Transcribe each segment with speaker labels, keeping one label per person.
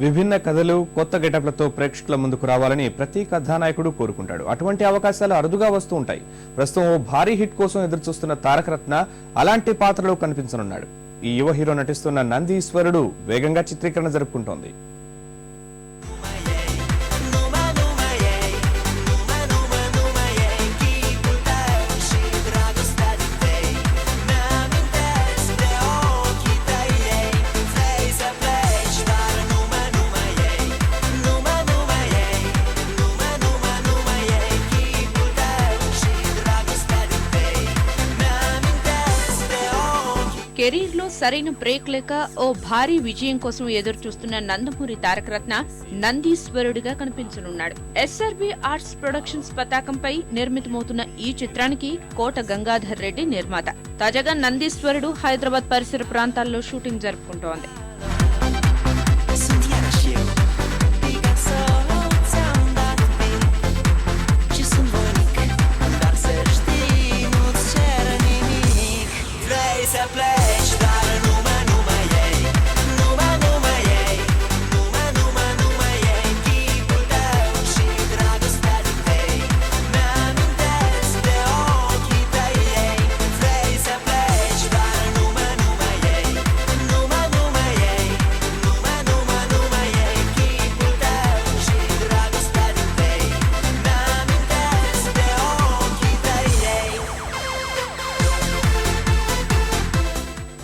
Speaker 1: విభిన్న కథలు కొత్త గెటప్లతో ప్రేక్షకుల ముందుకు రావాలని ప్రతి కథానాయకుడు కోరుకుంటాడు. అటువంటి అవకాశాలు అరుదుగా వస్తూ ఉంటాయి. ప్రస్తుతం ఓ భారీ హిట్ కోసం ఎదురుచూస్తున్న తారక రత్న అలాంటి పాత్రలో కనిపించనున్నాడు. ఈ యువ హీరో నటిస్తున్న నందీశ్వరుడు వేగంగా చిత్రీకరణ జరుపుకుంటోంది.
Speaker 2: కెరీర్లో సరైన బ్రేక్ లేక ఓ భారీ విజయం కోసం ఎదురు చూస్తున్న నందమూరి తారకరత్న నందీశ్వరుడిగా కనిపించనున్నాడు. ఎస్ఆర్బి ఆర్ట్స్ ప్రొడక్షన్స్ పతాకంపై నిర్మితమవుతున్న ఈ చిత్రానికి కోట గంగాధర్ రెడ్డి నిర్మాత. తాజాగా నందీశ్వరుడు హైదరాబాద్ పరిసర ప్రాంతాల్లో షూటింగ్ జరుపుకుంటోంది.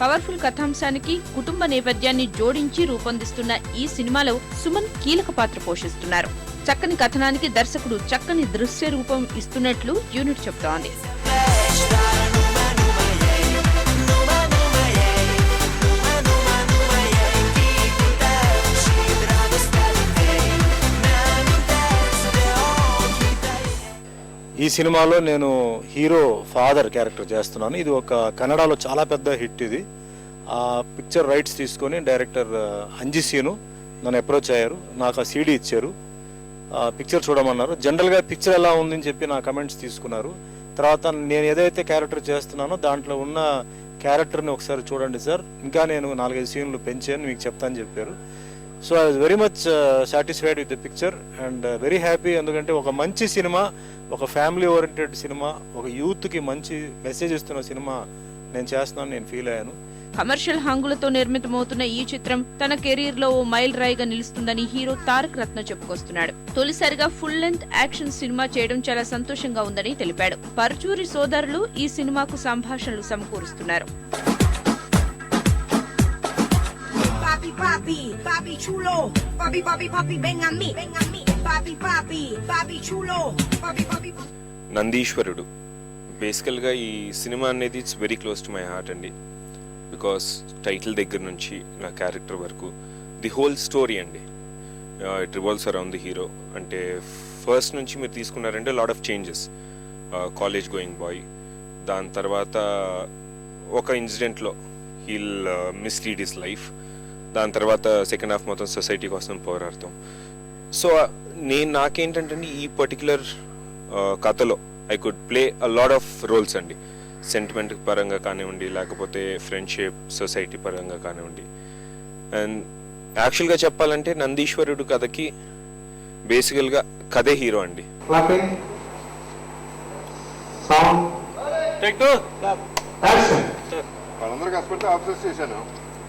Speaker 2: పవర్ఫుల్ కథాంశానికి కుటుంబ నేపథ్యాన్ని జోడించి రూపొందిస్తున్న ఈ సినిమాలో సుమన్ కీలక పాత్ర పోషిస్తున్నారు. చక్కని కథనానికి దర్శకుడు చక్కని దృశ్య రూపం ఇస్తున్నట్లు యూనిట్ చెబుతోంది.
Speaker 3: ఈ సినిమాలో నేను హీరో ఫాదర్ క్యారెక్టర్ చేస్తున్నాను. ఇది ఒక కన్నడలో చాలా పెద్ద హిట్ ఇది. ఆ పిక్చర్ రైట్స్ తీసుకొని డైరెక్టర్ అంజిసీను నన్ను అప్రోచ్ అయ్యారు. నాకు ఆ సీడీ ఇచ్చారు. ఆ పిక్చర్ చూడమన్నారు. జనరల్గా పిక్చర్ ఎలా ఉందని చెప్పి నా కమెంట్స్ తీసుకున్నారు. తర్వాత నేను ఏదైతే క్యారెక్టర్ చేస్తున్నానో దాంట్లో ఉన్న క్యారెక్టర్ని ఒకసారి చూడండి సార్. ఇంకా నేను నాలుగైదు సీన్లు పెంచాను మీకు చెప్తాను చెప్పారు. So I was very much satisfied with the picture and very happy ఎందుకంటే ఒక మంచి సినిమా ఒక ఫ్యామిలీ ఓరియంటెడ్ సినిమా ఒక యూత్కి మంచి మెసేజ్ ఇస్తున్న సినిమా నేను చేస్తున్నాను నేను ఫీల్ అయ్యాను.
Speaker 2: కమర్షియల్ హంగులతో నిర్మితమవుతున్న ఈ చిత్రం తన కెరీర్లో ఓ మైల్ రాయిగా నిలుస్తుందని హీరో తారక్ రత్న చెప్పుకొస్తున్నాడు. తొలిసారిగా ఫుల్ లెంత్ యాక్షన్ సినిమా చేయడం చాలా సంతోషంగా ఉందని తెలిపాడు. పరుచూరి సోదరులు ఈ సినిమాకు సంభాషణలు సమకూరుస్తున్నారు.
Speaker 4: Papi, papi, chulo. Papi, papi, papi, ven a mí, ven a mí. Papi, papi, papi chulo. Papi, papi, papi.
Speaker 5: నందీశ్వరుడు బేసికల్గా ఈ సినిమా అనేది it's very close to my heart అండి బికాస్ టైటిల్ దగ్గర నుంచి నా క్యారెక్టర్ వరకు ది హోల్ స్టోరీ అండి it revolves around the hero అంటే ఫస్ట్ నుంచి మీరు తీసుకున్నారంటే lot of changes college going boy దాని తర్వాత ఒక ఇన్సిడెంట్లో హీల్ మిస్లీడ్ ఇస్ లైఫ్ దాని తర్వాత సెకండ్ హాఫ్ మొత్తం సొసైటీ కోసం పోరాడతాం. సో నేను నాకేంటంటే ఈ పర్టికులర్ కథలో I could play a lot of roles అండి. సెంటిమెంట్ పరంగా కానివ్వండి లేకపోతే ఫ్రెండ్షిప్ సొసైటీ పరంగా కానివ్వండి. అండ్ యాక్చువల్గా చెప్పాలంటే నందీశ్వరుడు కథకి బేసికల్గా కథే హీరో అండి.
Speaker 6: వాళ్ళందరూ కష్టపడితే ఆబ్జర్వ్ చేశాను.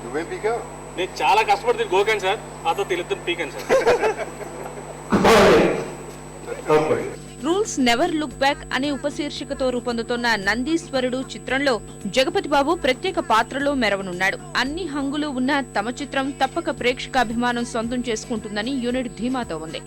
Speaker 6: నువ్వేం పీకావు?
Speaker 7: నేను చాలా కష్టపడుతుంది గోకాను సార్ అతో తెలుద్దాం పీకాను sir.
Speaker 2: Rules never look back అనే ఉపశీర్షికతో రూపొందుతున్న నందీశ్వరుడు చిత్రంలో జగపతి బాబు ప్రత్యేక పాత్రలో మెరవనున్నాడు అన్ని హంగులు ఉన్న తమ చిత్రం తప్పక ప్రేక్షకాభిమానం సొంతం చేసుకుంటుందని యూనిట్ ధీమాతో ఉంది